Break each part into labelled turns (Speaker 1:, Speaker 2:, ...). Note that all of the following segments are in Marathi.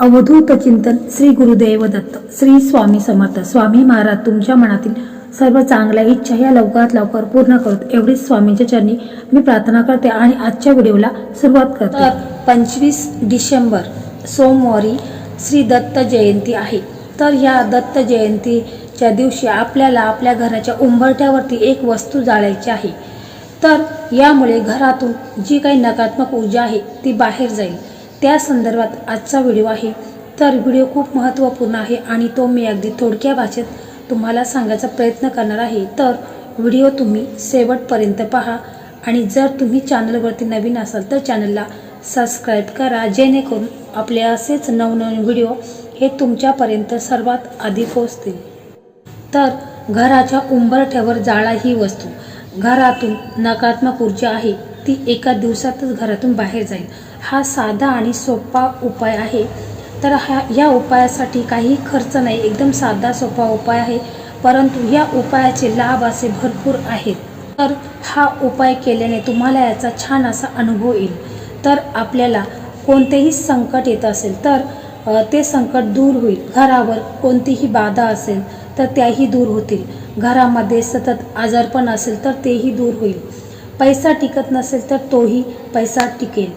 Speaker 1: अवधूत चिंतन श्री गुरुदेव दत्त श्री स्वामी समर्थ. स्वामी महाराज तुमच्या मनातील सर्व चांगल्या इच्छा या लवकरात लवकर पूर्ण करत. एवढीच स्वामींच्या चरणी मी प्रार्थना करते आणि आजच्या व्हिडिओला सुरुवात करते. तर पंचवीस डिसेंबर सोमवारी श्री दत्त जयंती आहे. तर या दत्त जयंतीच्या दिवशी आपल्याला आपल्या घराच्या उंबरठ्यावरती एक वस्तू जाळायची आहे. तर यामुळे घरातून जी काही नकारात्मक ऊर्जा आहे ती बाहेर जाईल. त्या संदर्भात आजचा व्हिडिओ आहे. तर व्हिडिओ खूप महत्त्वपूर्ण आहे आणि तो मी अगदी थोडक्या भाषेत तुम्हाला सांगायचा प्रयत्न करणार आहे. तर व्हिडिओ तुम्ही शेवटपर्यंत पहा आणि जर तुम्ही चॅनलवरती नवीन असाल तर चॅनलला सबस्क्राईब करा जेणेकरून आपले असेच नवनवीन व्हिडिओ हे तुमच्यापर्यंत सर्वात आधी पोचतील तर घराच्या उंबरठ्यावर जाळा ही वस्तू. घरातून नकारात्मक ऊर्जा आहे. ती एका दिवसातच घरातून बाहेर जाईल. हा साधा आणि सोपा उपाय आहे. तर हा या उपायासाठी काही खर्च नाही. एकदम साधा सोपा उपाय आहे. परंतु या उपायाचे लाभ असे भरपूर आहेत. तर हा उपाय केल्याने तुम्हाला याचा छान असा अनुभव येईल. तर आपल्याला कोणतेही संकट येत असेल तर ते संकट दूर होईल. घरावर कोणतीही बाधा असेल तर त्याही दूर होतील. घरामध्ये सतत आजारपण असेल तर तेही दूर होईल. पैसा टिकत नसेल तर तोही पैसा टिकेल.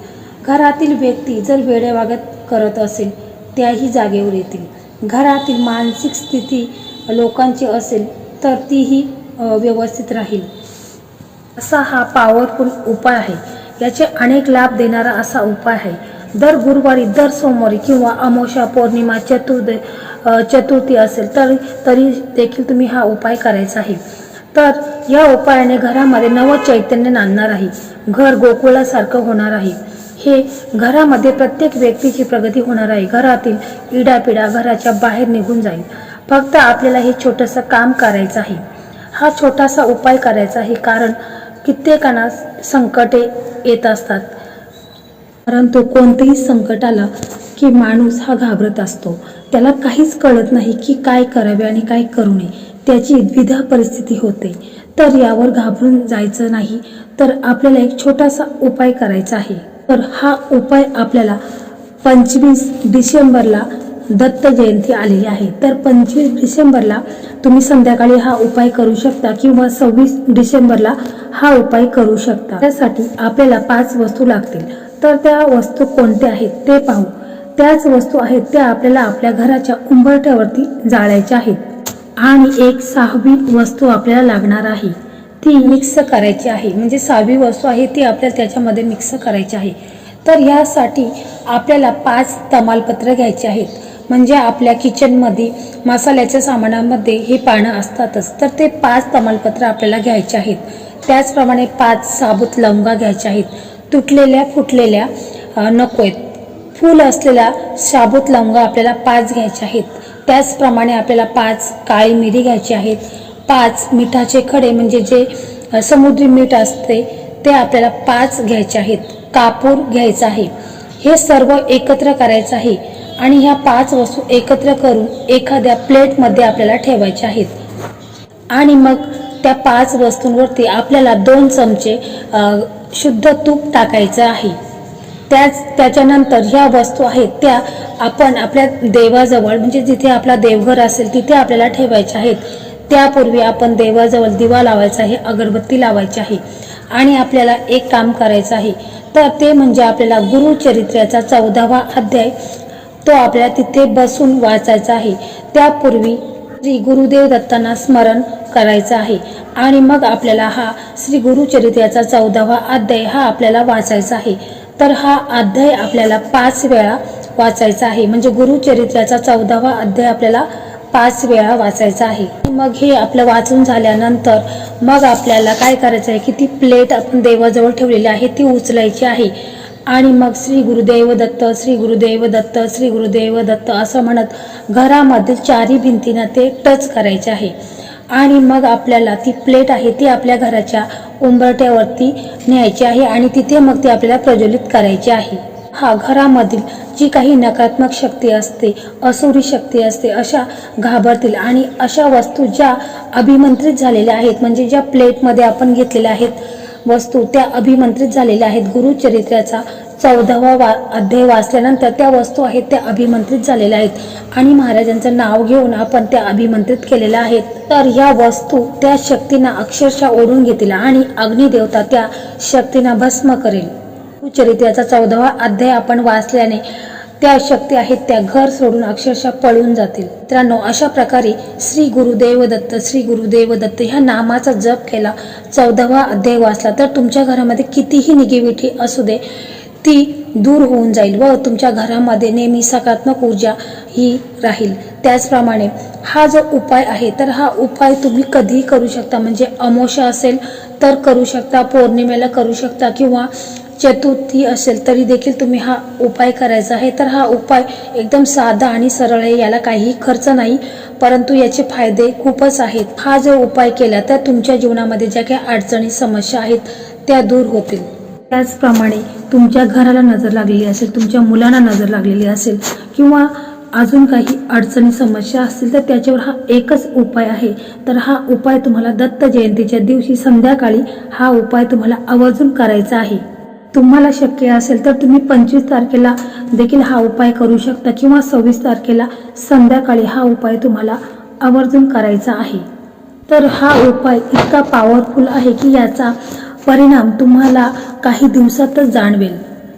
Speaker 1: घरातील व्यक्ती जर वेडेवागत करत असेल त्याही जागेवर येतील. घरातील मानसिक स्थिती लोकांची असेल तर तीही व्यवस्थित राहील. असा हा पॉवरफुल उपाय आहे. याचे अनेक लाभ देणारा असा उपाय आहे. दर गुरुवारी दर सोमवारी किंवा अमावस्या पौर्णिमा चतुर्द चतुर्थी असेल तर तरी देखील तुम्ही हा उपाय करायचा आहे. तर या उपायाने घरामध्ये नवं चैतन्य नांदणार आहे. घर गोकुळासारखं होणार आहे. हे घरामध्ये प्रत्येक व्यक्तीची प्रगती होणार आहे. घरातील इडापिडा घराच्या बाहेर निघून जाईल. फक्त आपल्याला हे छोटंसं काम करायचं आहे. हा छोटासा उपाय करायचा आहे कारण कित्येकांना संकटे येत असतात. परंतु कोणत्याही संकटाला की माणूस हा घाबरत असतो. त्याला काहीच कळत नाही की काय करावे आणि काय करू नये. त्याची द्विधा परिस्थिती होते. तर यावर घाबरून जायचं नाही. तर आपल्याला एक छोटासा उपाय करायचा आहे. तर हा उपाय आपल्याला पंचवीस डिसेंबरला दत्त जयंती आलेली आहे. तर पंचवीस डिसेंबरला तुम्ही संध्याकाळी हा उपाय करू शकता किंवा सव्वीस डिसेंबरला हा उपाय करू शकता. त्यासाठी आपल्याला पाच वस्तू लागतील. तर त्या वस्तू कोणत्या आहेत ते पाहू. त्याच वस्तू आहेत त्या आपल्याला आपल्या घराच्या उंबरठ्यावरती जाळायच्या आहेत. आणि एक सहावी वस्तू आपल्याला लागणार आहे. ती मिक्स करायची आहे. म्हणजे सहावी वस्तू आहे ती आपल्याला त्याच्यामध्ये मिक्स करायची आहे. तर ह्यासाठी आपल्याला पाच तमालपत्र घ्यायचे आहेत. म्हणजे आपल्या किचनमध्ये मसाल्याच्या सामानामध्ये हे पानं असतातच. तर ते पाच तमालपत्र आपल्याला घ्यायचे आहेत. त्याचप्रमाणे पाच साबूत लवंगा घ्यायच्या आहेत. तुटलेल्या फुटलेल्या नको आहेत फूल असलेल्या साबूत लवंगा आपल्याला पाच घ्यायचे आहेत. त्याचप्रमाणे आपल्याला पाच काळी मिरी घ्यायची आहेत. पाच मिठाचे खडे म्हणजे जे समुद्री मीठ असते ते आपल्याला पाच घ्यायचे आहेत. कापूर घ्यायचा आहे. हे सर्व एकत्र करायचं आहे आणि ह्या पाच वस्तू एकत्र करून एखाद्या प्लेटमध्ये आपल्याला ठेवायच्या आहेत. आणि मग त्या पाच वस्तूंवरती आपल्याला दोन चमचे शुद्ध तूप टाकायचं आहे. त्याच त्याच्यानंतर ह्या वस्तू आहेत त्या आपण आपल्या देवाजवळ म्हणजे जिथे आपला देवघर असेल तिथे आपल्याला ठेवायच्या आहेत. त्यापूर्वी आपण देवाजवळ दिवा लावायचा आहे अगरबत्ती लावायची आहे आणि आपल्याला एक काम करायचं आहे. तर ते म्हणजे आपल्याला गुरुचरित्र्याचा चौदावा अध्याय तो आपल्याला तिथे बसून वाचायचा आहे. त्यापूर्वी श्री गुरुदेव दत्तांना स्मरण करायचं आहे आणि मग आपल्याला हा श्री गुरुचरित्र्याचा चौदावा अध्याय हा आपल्याला वाचायचा आहे. तर हा अध्याय आपल्याला पाच वेळा वाचायचा आहे. म्हणजे गुरुचरित्र्याचा चौदावा अध्याय आपल्याला पाच वेळा वाचायचं आहे. मग हे आपलं वाचून झाल्यानंतर मग आपल्याला काय करायचं आहे की ती प्लेट आपण देवाजवळ ठेवलेली आहे ती उचलायची आहे. आणि मग श्री गुरुदेव दत्त श्री गुरुदेव दत्त श्री गुरुदेव दत्त असं म्हणत घरामधील चारही भिंतींना ते टच करायचे आहे. आणि मग आपल्याला ती प्लेट आहे ती आपल्या घराच्या उंबरट्यावरती न्यायची आहे आणि तिथे मग ती आपल्याला प्रज्वलित करायची आहे. हा घरामधील जी काही नकारात्मक शक्ती असते असुरी शक्ती असते अशा घाबरतील आणि अशा वस्तू ज्या अभिमंत्रित झालेल्या आहेत म्हणजे ज्या प्लेटमध्ये आपण घेतलेल्या आहेत वस्तू त्या अभिमंत्रित झालेल्या आहेत गुरुचरित्राचा चौदावा वा अध्याय वाचल्यानंतर त्या वस्तू आहेत त्या अभिमंत्रित झालेल्या आहेत. आणि महाराजांचं नाव घेऊन आपण त्या अभिमंत्रित केलेल्या आहेत. तर ह्या वस्तू त्या शक्तींना अक्षरशः ओढून घेतील आणि अग्निदेवता त्या शक्तींना भस्म करेल. चरित्राचा चौदावा अध्याय आपण वाचल्याने त्या शक्ती आहेत त्या घर सोडून अक्षरशः पळून जातील. मित्रांनो अशा प्रकारे श्री गुरुदेव दत्त श्री गुरुदेव दत्त ह्या नामाचा जप केला चौदावा अध्याय वाचला तर तुमच्या घरामध्ये कितीही निगेटिव्हिटी असू दे ती दूर होऊन जाईल व तुमच्या घरामध्ये नेहमी सकारात्मक ऊर्जा ही राहील. त्याचप्रमाणे हा जो उपाय आहे तर हा उपाय तुम्ही कधीही करू शकता. म्हणजे अमोशा असेल तर करू शकता पौर्णिमेला करू शकता किंवा चतुर्थी असेल तरी देखील तुम्ही हा उपाय करायचा आहे. तर हा उपाय एकदम साधा आणि सरळ आहे याला काहीही खर्च नाही परंतु याचे फायदे खूपच आहेत. हा जो उपाय केला तर तुमच्या जीवनामध्ये ज्या काही अडचणी समस्या आहेत त्या दूर होतील. त्याचप्रमाणे तुमच्या घराला नजर लागलेली असेल तुमच्या मुलांना नजर लागलेली असेल किंवा अजून काही अडचणी समस्या असतील तर त्याच्यावर हा एकच उपाय आहे. तर हा उपाय तुम्हाला दत्त जयंतीच्या दिवशी संध्याकाळी हा उपाय तुम्हाला आवर्जून करायचा आहे. तुम्हाला शक्य असेल तर तुम्ही पंचवीस तारखेला देखील हा उपाय करू शकता किंवा सव्वीस तारखेला संध्याकाळी हा उपाय तुम्हाला आवर्जून करायचा आहे. तर हा उपाय इतका पॉवरफुल आहे की याचा परिणाम तुम्हाला काही दिवसातच जाणवेल.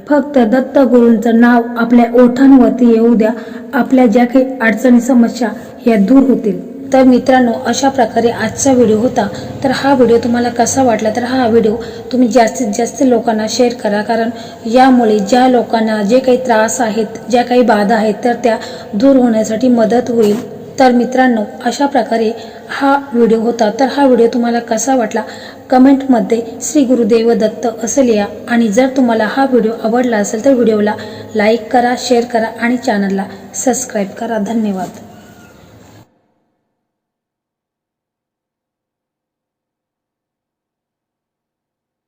Speaker 1: फक्त दत्त गुरूंचं नाव आपल्या ओठांवरती येऊ द्या. आपल्या ज्या काही अडचणी समस्या या दूर होतील. तर मित्रांनो अशा प्रकारे आजचा व्हिडिओ होता. तर हा व्हिडिओ तुम्हाला कसा वाटला? तर हा व्हिडिओ तुम्ही जास्तीत जास्त लोकांना शेअर करा. कारण यामुळे ज्या लोकांना जे काही त्रास आहेत ज्या काही बाधा आहेत तर त्या दूर होण्यासाठी मदत होईल. तर मित्रांनो अशा प्रकारे हा व्हिडिओ होता. तर हा व्हिडिओ तुम्हाला कसा वाटला? कमेंटमध्ये श्री गुरुदेव दत्त असं लिहा. आणि जर तुम्हाला हा व्हिडिओ आवडला असेल तर व्हिडिओला लाईक करा शेअर करा आणि चॅनलला सबस्क्राईब करा. धन्यवाद.